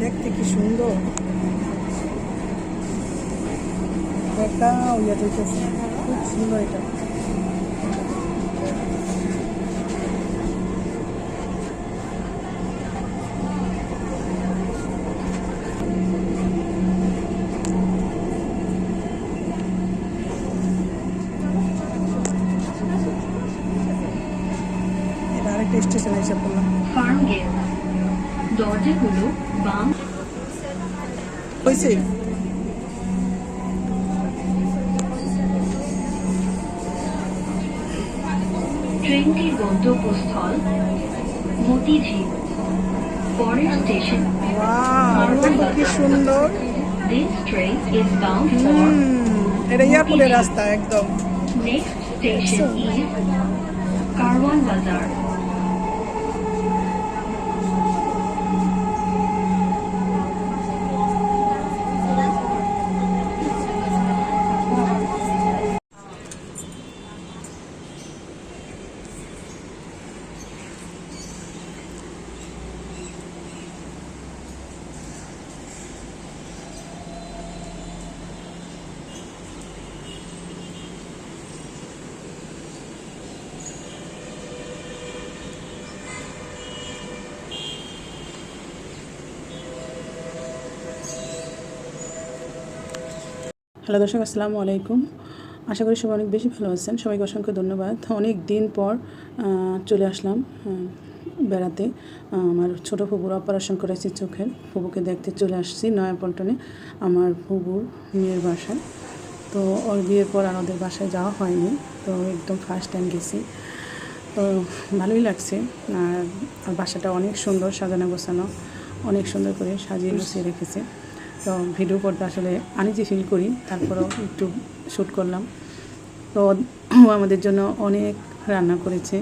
দেখতে কি সুন্দর। দেখতেছে। খুব সুন্দর এটা। আরেকটা স্টেশন এসে পড়লাম। Farm gate. দরজাগুলো বাম হয়েছে ট্রেনটির গন্তব্যস্থল মতিঝিল পরের স্টেশন কি সুন্দর। বাউন্ড ফর এটা এয়ারপোর্টের রাস্তা একদম। নেক্সট স্টেশন ইজ কারওয়ান বাজার হ্যালো দর্শক, আসসালামু আলাইকুম। আশা করি সবাই অনেক বেশি ভালো আছেন। সবাইকে অসংখ্য ধন্যবাদ। অনেক দিন পর চলে আসলাম বেড়াতে। আমার ছোটো ফুবুর অপারেশন করেছি চোখের। ফুবুকে দেখতে চলে আসছি নয়াপল্টনে, আমার ফুবুর মেয়ের বাসায়। তো ওর বিয়ের পর আর ওদের বাসায় যাওয়া হয়নি। তো একদম ফার্স্ট টাইম গেছি। তো ভালোই লাগছে। আর আর বাসাটা অনেক সুন্দর, সাজানো গোছানো, অনেক সুন্দর করে সাজিয়ে গুছিয়ে রেখেছে। তো ভিডিও করতে আসলে আনিজি ফিল করি তারপরেও একটু শ্যুট করলাম। তো ও আমাদের জন্য অনেক রান্না করেছে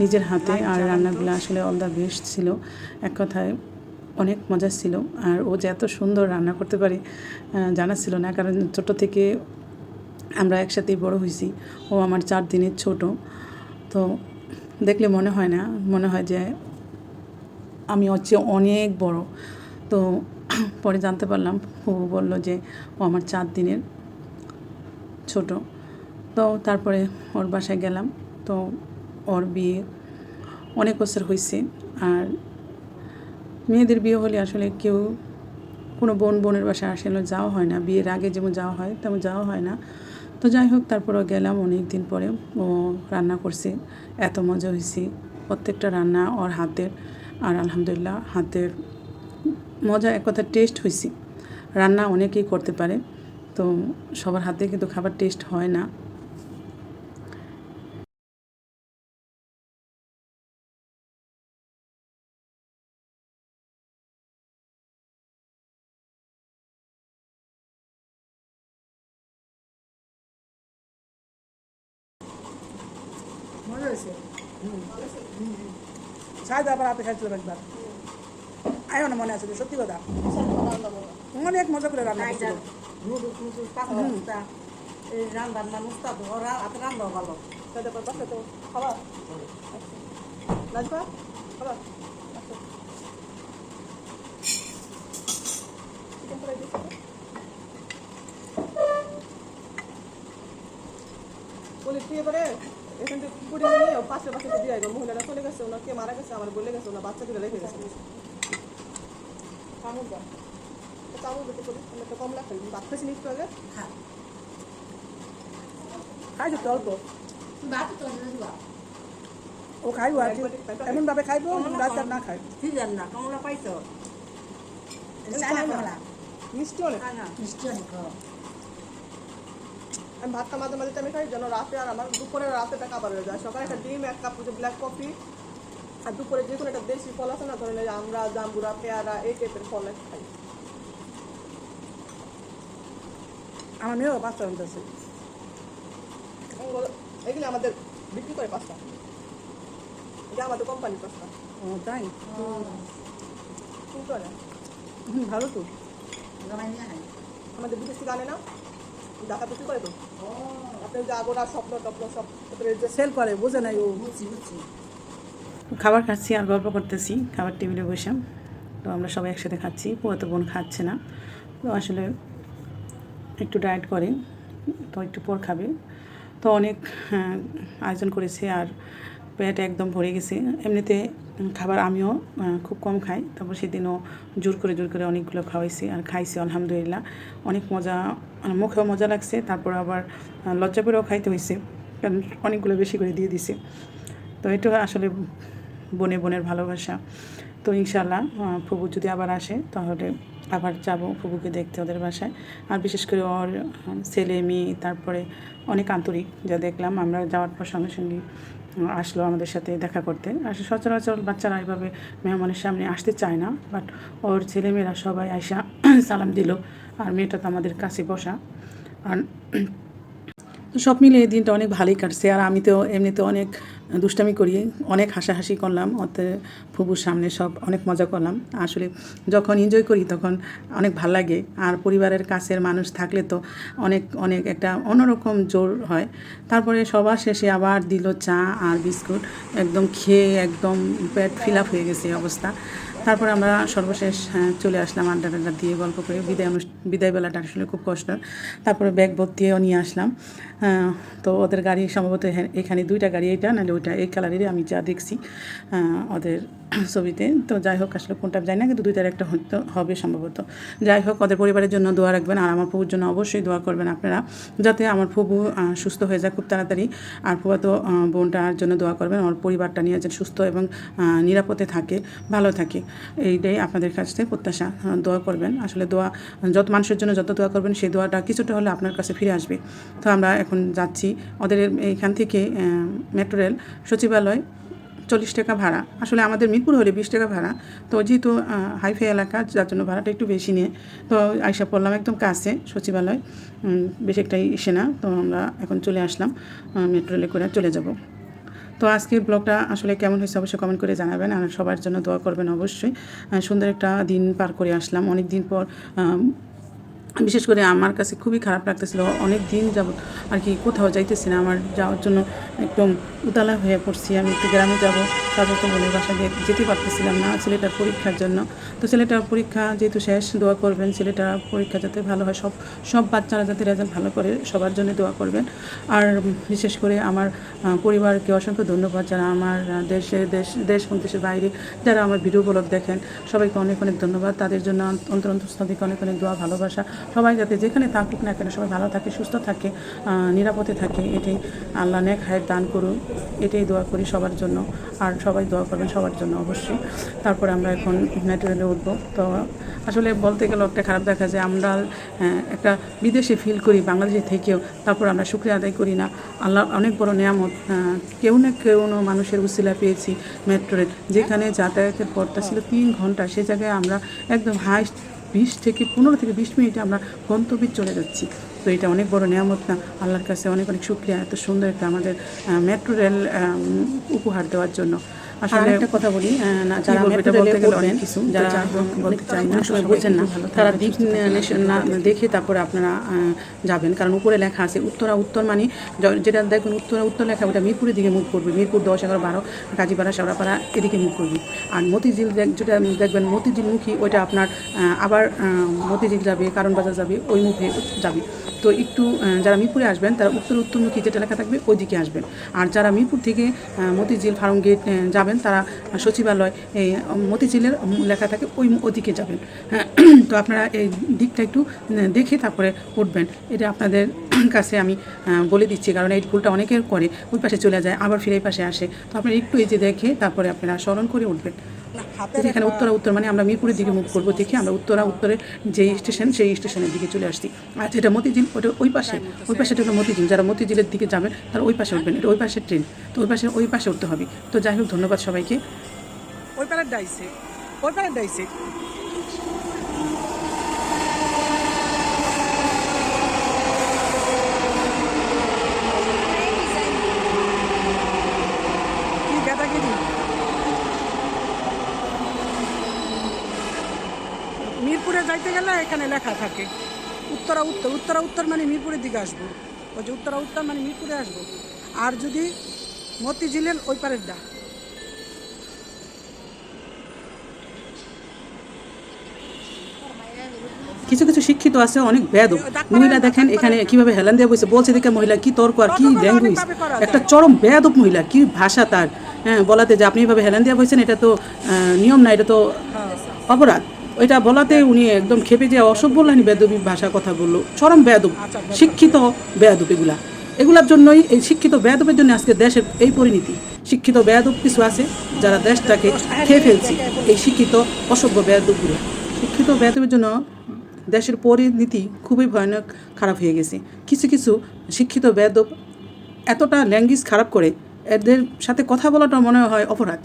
নিজের হাতে আর রান্নাগুলো আসলে অল দ্য বেস্ট ছিল। এক কথায় অনেক মজা ছিল আর ও যে এত সুন্দর রান্না করতে পারে জানা ছিল না কারণ ছোটো থেকে আমরা একসাথেই বড় হয়েছি ও আমার চার দিনের ছোট। তো দেখলে মনে হয় না মনে হয় যে আমি হচ্ছে অনেক বড়। তো পরে জানতে পারলাম ও বলল যে ও আমার চার দিনের ছোট। তো তারপরে ওর বাসায় গেলাম। তো ওর বিয়ে অনেক বছর হয়েছে আর মেয়েদের বিয়ে হলে আসলে কেউ কোনো বোন বোনের বাসায় আসলে যাওয়া হয় না। বিয়ের আগে যেমন যাওয়া হয়, তেমন যাওয়া হয় না। তো যাই হোক, তারপরেও গেলাম অনেক দিন পরে। ও রান্না করছে, এত মজা হয়েছে প্রত্যেকটা রান্না ওর হাতের। আর আলহামদুলিল্লাহ, হাতের মজা, এক কথা টেস্ট হয়েছে রান্না অনেকেই করতে পারে, তো সবার হাতে কিন্তু খাবার টেস্ট হয় না। মজা হয়েছে সাহায্য আবার হাতে খাইছিল একবার। আয়ো মনে আছে সত্যি কথা? অনেক মজা করে রান্না করছিল। আচ্ছা। এখান থেকে পাশে পাশে দিয়ে মহিলারা চলে গেছে ওনার কে মারা গেছে, আমার বলে গেছে, ওনার বাচ্চা দিলে রেখে গেছে। কামড় দাও। কামড় দিতে করি একটা কমলা খাই খাই তো অল্প? ও খাইব আর এমন ভাবে খাইব না খাই। না কমলা পাইছো? মিষ্টি অনেক। আমি ভাতটা মাঝে মাঝে টাইমে খাই যেন রাতে আর আমার দুপুরে রাতেটা কাবার হয়ে যায়। সকালে একটা ডিম এক কাপ ব্ল্যাক কফি আর দুপুরে যে কোনো একটা দেশি ফল আছে না ধরেন আমরা জাম্বুরা পেয়ারা এই টাইপের ফল খাই। আমার মেয়েও পাঁচটা আনতেছে এগুলো আমাদের বিক্রি করে পাঁচটা। এটা আমাদের কোম্পানির পাঁচটা। ও তাই? কিন্তু ভালো তো। আমাদের বিদেশ থেকে আনে না। ঢাকা বিক্রি করে তো আপনার যে আগোড়া স্বপ্ন টপ্ন সব সেল করে বোঝে নাই ও। খাবার খাচ্ছি আর গল্প করতেছি খাবার টেবিলে বসে। তো আমরা সবাই একসাথে খাচ্ছি পুরো বোন খাচ্ছে না। তো আসলে একটু ডায়েট করে তো একটু পর খাবে। তো অনেক হ্যাঁ, আয়োজন করেছে আর পেট একদম ভরে গেছে। এমনিতে খাবার আমিও খুব কম খাই। তারপর সেদিনও জোর করে জোর করে অনেকগুলো খাওয়াইছি আর খাইছি আলহামদুলিল্লাহ। অনেক মজা মানে মুখেও মজা লাগছে। তারপর আবার লজ্জা করেও খাইতে হয়েছে কারণ অনেকগুলো বেশি করে দিয়ে দিছে। তো এটা আসলে বনে বনের ভালোবাসা। তো ইনশাল্লাহ ফুবু যদি আবার আসে, তাহলে আবার যাব ফুবুকে দেখতে ওদের বাসায়। আর বিশেষ করে ওর ছেলে, মেয়ে, তারপরে অনেক আন্তরিক যা দেখলাম। আমরা যাওয়ার পর সঙ্গে সঙ্গে আসলো আমাদের সাথে দেখা করতে। আর সচরাচর বাচ্চারা এভাবে মেহমানের সামনে আসতে চায় না। বাট ওর ছেলেমেয়েরা সবাই আয়সা সালাম দিল। আর মেয়েটা তো আমাদের কাছে বসা। আর সব মিলে এই দিনটা অনেক ভালোই কাটছে। আর আমি তো এমনিতে অনেক দুষ্টামি করি অনেক হাসাহাসি করলাম, অত ফুবুর সামনে সব অনেক মজা করলাম। আসলে যখন এনজয় করি তখন অনেক ভালো লাগে, আর পরিবারের কাছের মানুষ থাকলে তো অনেক অনেক একটা অন্যরকম জোর হয়। তারপরে সবার শেষে আবার দিল চা আর বিস্কুট, একদম খেয়ে একদম পেট ফিল আপ হয়ে গেছে অবস্থা। তারপরে আমরা সর্বশেষ হ্যাঁ, চলে আসলাম আড্ডা টাড্ডা দিয়ে গল্প করে। বিদায় বিদায়বেলাটা বিদায় বেলাটা আসলে খুব কষ্ট তারপরে ব্যাগ ভর্তিও নিয়ে আসলাম। তো ওদের গাড়ি সম্ভবত এখানে- দুইটা গাড়ি এটা নাহলে ওইটা এই কালারেরই আমি যা দেখছি ওদের ছবিতে। তো যাই হোক, আসলে কোনটা জানি না, কিন্তু দুইটার একটা হয়তো হবে সম্ভবত। যাই হোক, ওদের পরিবারের জন্য দোয়া রাখবেন, আর আমার ফুবুর জন্য অবশ্যই দোয়া করবেন আপনারা, যাতে আমার ফুবু সুস্থ হয়ে যায় খুব তাড়াতাড়ি। আর ফুয়াতো বোনটার জন্য দোয়া করবেন আমার পরিবারটা নিয়ে যেন সুস্থ এবং নিরাপদে থাকে, ভালো থাকে। এইটাই আপনাদের কাছ থেকে প্রত্যাশা দোয়া করবেন। আসলে দোয়া, যত মানুষের জন্য যত দোয়া করবেন, সেই দোয়াটা কিছুটা হলে আপনার কাছে ফিরে আসবে। তো আমরা এখন যাচ্ছি, ওদের এইখান থেকে মেট্রো রেল সচিবালয়। চল্লিশ টাকা ভাড়া। আসলে আমাদের মিরপুর হলে বিশ টাকা ভাড়া। তো যেহেতু হাইফাই এলাকা, যার জন্য ভাড়াটা একটু বেশি নিয়ে, তো আইসা পড়লাম একদম কাছে সচিবালয়। বেশি একটাই এসে না, তো আমরা এখন চলে আসলাম মেট্রো রেলে করে চলে যাব। তো আজকের ব্লগটা আসলে কেমন হয়েছে অবশ্যই কমেন্ট করে জানাবেন, আর সবার জন্য দোয়া করবেন অবশ্যই। সুন্দর একটা দিন পার করে আসলাম। অনেক দিন পর বিশেষ করে আমার কাছে খুবই খারাপ লাগতেছিল। অনেক দিন যাব আর কি কোথাও যাইতেছি না, আমার যাওয়ার জন্য একদম উতালা হয়ে পড়ছি। আমি একটু গ্রামে যাব সাধারণত বোনের বাসা যেতে পারতেছিলাম না ছেলেটার পরীক্ষার জন্য। তো ছেলেটার পরীক্ষা যেহেতু শেষ, দোয়া করবেন ছেলেটার পরীক্ষা যাতে ভালো হয়। সব সব বাচ্চারা যাতে রেজাল্ট ভালো করে সবার জন্য দোয়া করবেন। আর বিশেষ করে আমার পরিবারকে অসংখ্য ধন্যবাদ যারা আমার দেশে দেশ দেশ এবং দেশের বাইরে যারা আমার ভিডিও ব্লগ দেখেন, সবাইকে অনেক অনেক ধন্যবাদ। তাদের জন্য অন্তর, অন্তঃস্থল থেকে অনেক অনেক দোয়া, ভালোবাসা। সবাই যাতে যেখানে থাকুক না কেন, সবাই ভালো থাকে, সুস্থ থাকে নিরাপদে থাকে, এটাই আল্লাহ নেক হায়ের দান করুন। এটাই দোয়া করি সবার জন্য। আর সবাই দোয়া করবেন সবার জন্য অবশ্যই। তারপরে আমরা এখন মেট্রো উঠবো। তো আসলে বলতে গেলে একটা খারাপ দেখা যায় আমরা একটা বিদেশে ফিল করি, বাংলাদেশে থেকেও। তারপর আমরা শুক্রিয়া আদায় করি না। আল্লাহ অনেক বড় নিয়ামত কেউ না কেউ না মানুষের উসিলা পেয়েছি মেট্রো রেল যেখানে যাতায়াতের পথটা ছিল তিন ঘণ্টা, সে জায়গায় আমরা একদম হাইস্ট বিশ থেকে পনেরো থেকে বিশ মিনিটে আমরা গন্তব্যে চলে যাচ্ছি। তো এটা অনেক বড় নিয়ামত না, আল্লাহর কাছে অনেক অনেক শুক্রিয়া এত সুন্দর একটা আমাদের মেট্রো রেল উপহার দেওয়ার জন্য। আসলে একটা কথা বলি যারা মেট্রো রেলে ওঠেন, যারা অনেক সময় বোঝেন না, তারা দিক না দেখে তারপরে আপনারা যাবেন। কারণ উপরে লেখা আছে উত্তরা উত্তর মানে যেটা দেখবেন উত্তরা উত্তর লেখা ওটা মিরপুরের দিকে মুখ করবে। মিরপুর দশ এগারো বারো কাজীপাড়া শেওড়াপাড়া এদিকে মুখ করবে। আর মতিঝিল দেখ- যেটা দেখবেন মতিঝিল মুখী ওইটা আপনার আবার মতিঝিল যাবে কারণ বাজার যাবে ওই মুখে যাবে। তো একটু যারা মিরপুরে আসবেন তারা উত্তর উত্তরমুখী যেটা লেখা থাকবে ওই দিকে আসবেন। আর যারা মিরপুর থেকে মতিঝিল ফার্ম গেট যাবেন তারা সচিবালয় এই মতিঝিলের লেখা থাকে ওই ওদিকে যাবেন। হ্যাঁ, তো আপনারা এই দিকটা একটু দেখে তারপরে উঠবেন। এটা আপনাদের কাছে আমি বলে দিচ্ছি কারণ এই ভুলটা অনেকের করে। ওই পাশে চলে যায় আবার ফিরে পাশে আসে। তো আপনারা একটু এই যে দেখে তারপরে আপনারা স্মরণ করে উঠবেন। এখানে উত্তরা উত্তর মানে আমরা মিরপুরের দিকে মুখ করব দেখি আমরা উত্তরা উত্তরের যে স্টেশন সেই স্টেশনের দিকে চলে আসছি। আর যেটা মতিঝিল ওটা ওই পাশে ওই পাশে হলো মতিঝিল। যারা মতিঝিলের দিকে যাবেন তারা ওই পাশে উঠবেন এটা ওই পাশের ট্রেন তো ওই পাশে ওই পাশে উঠতে হবে। তো যাই হোক ধন্যবাদ সবাইকে। ওই পাড়ার ডাইসে ওই পাড়ার ডাইছে কি গাদাগিরি মিরপুরে যাইতে গেলে এখানে লেখা থাকে উত্তরা উত্তর উত্তরা উত্তর মানে মিরপুরের দিকে আসব। ওই যে উত্তরা উত্তর মানে মিরপুরে আসব। আর যদি মতিঝিলের ওই পারের ডা কিছু কিছু শিক্ষিত আছে অনেক বেদ। মহিলা দেখেন এখানে কীভাবে হেলান দিয়ে বসে বলছে দেখে মহিলা কি তর্ক আর কি ল্যাঙ্গুয়েজ একটা চরম বেয়াদব মহিলা কি ভাষা তার। হ্যাঁ বলাতে যে আপনি এভাবে হেলান দিয়ে বসেছেন এটা তো নিয়ম না এটা তো অপরাধ। ওইটা বলাতে উনি একদম খেপে যে অসভ্য লাইনি বেদবী ভাষা কথা বলল। চরম বেয়াদব, শিক্ষিত বেয়াদব এগুলা। এগুলার জন্যই এই শিক্ষিত বেয়াদবের জন্য আজকে দেশের এই পরিণতি। শিক্ষিত বেয়াদব কিছু আছে যারা দেশটাকে খেয়ে ফেলছে, এই শিক্ষিত অসভ্য বেয়াদবগুলো। শিক্ষিত বেয়াদবের জন্য দেশের পরিণতি খুবই ভয়ানক, খারাপ হয়ে গেছে। কিছু কিছু শিক্ষিত বেয়াদব এতটা ল্যাঙ্গুয়েজ খারাপ করে এদের সাথে কথা বলাটা মনে হয় অপরাধ।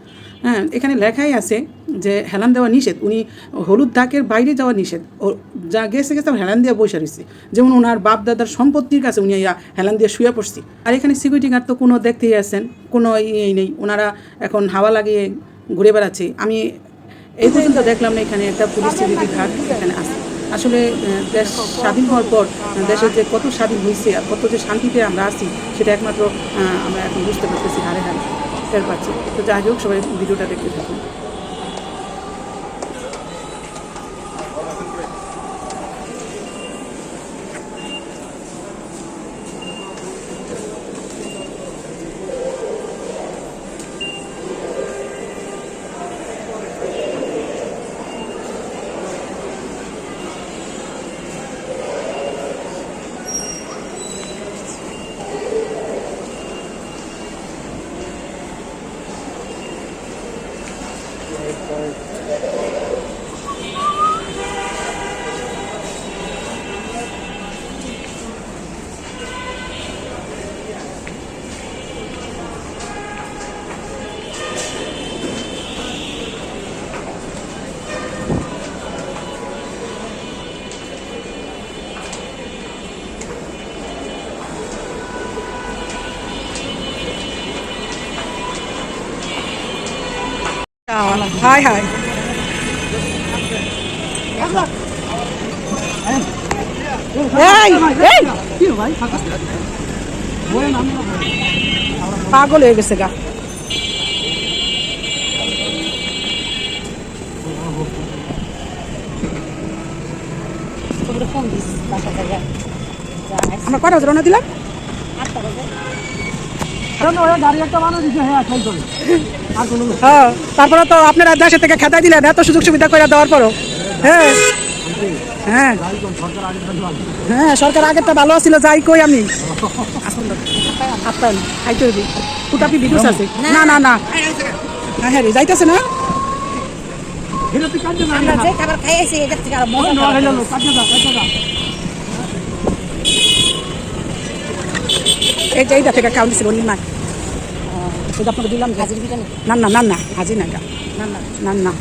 হ্যাঁ এখানে লেখাই আছে যে হেলান দেওয়া নিষেধ। উনি হলুদ দাগের বাইরে যাওয়া নিষেধ। ও যা গেছে গেছে হেলান দিয়ে বসে রয়েছে। যেমন ওনার বাপ দাদার সম্পত্তির কাছে উনি ইয়া হেলান দিয়ে শুয়ে পড়ছি। আর এখানে সিকিউরিটি গার্ড তো কোনো দেখতেই আছেন কোনো ইয়ে নেই ওনারা এখন হাওয়া লাগিয়ে ঘুরে বেড়াচ্ছে। আমি এই পর্যন্ত দেখলাম না এখানে একটা পুলিশ সিকিউরিটি গার্ড এখানে আছে। আসলে দেশ স্বাধীন হওয়ার পর দেশের যে কত স্বাধীন হয়েছে আর কত যে শান্তিতে আমরা আছি, সেটা একমাত্র আমরা এখন বুঝতে পারতেছি, হারে হারে টের পাচ্ছি। তো যাই হোক, সবাই ভিডিওটা দেখতে থাকুন। Hi hi. পাগল হয়ে গেছে গা। আমরা কটা রওনা দিলাম? হ্যাঁ তারপরে তো আপনারা দেশে থেকে খেতাই দিলেন এত সুযোগ সুবিধা করে দেওয়ার পরও। হ্যাঁ হ্যাঁ। হ্যাঁ সরকার আগেরটা ভালো ছিল যাই কই আমি। আপনার খাইতে হইবি। কুটাপি ভিডিওস আছে? না না না। হ্যাঁ হ্যাঁ যাইতেছে না। আমরা যে খাবার খাইয়েছি এটার থেকে আরও মজা খাবার। এই যে এইটা থেকে খাওয়া দিচ্ছে বললি না সেটা আপনাকে দিলাম হাজির না না না না হাজির না না না না না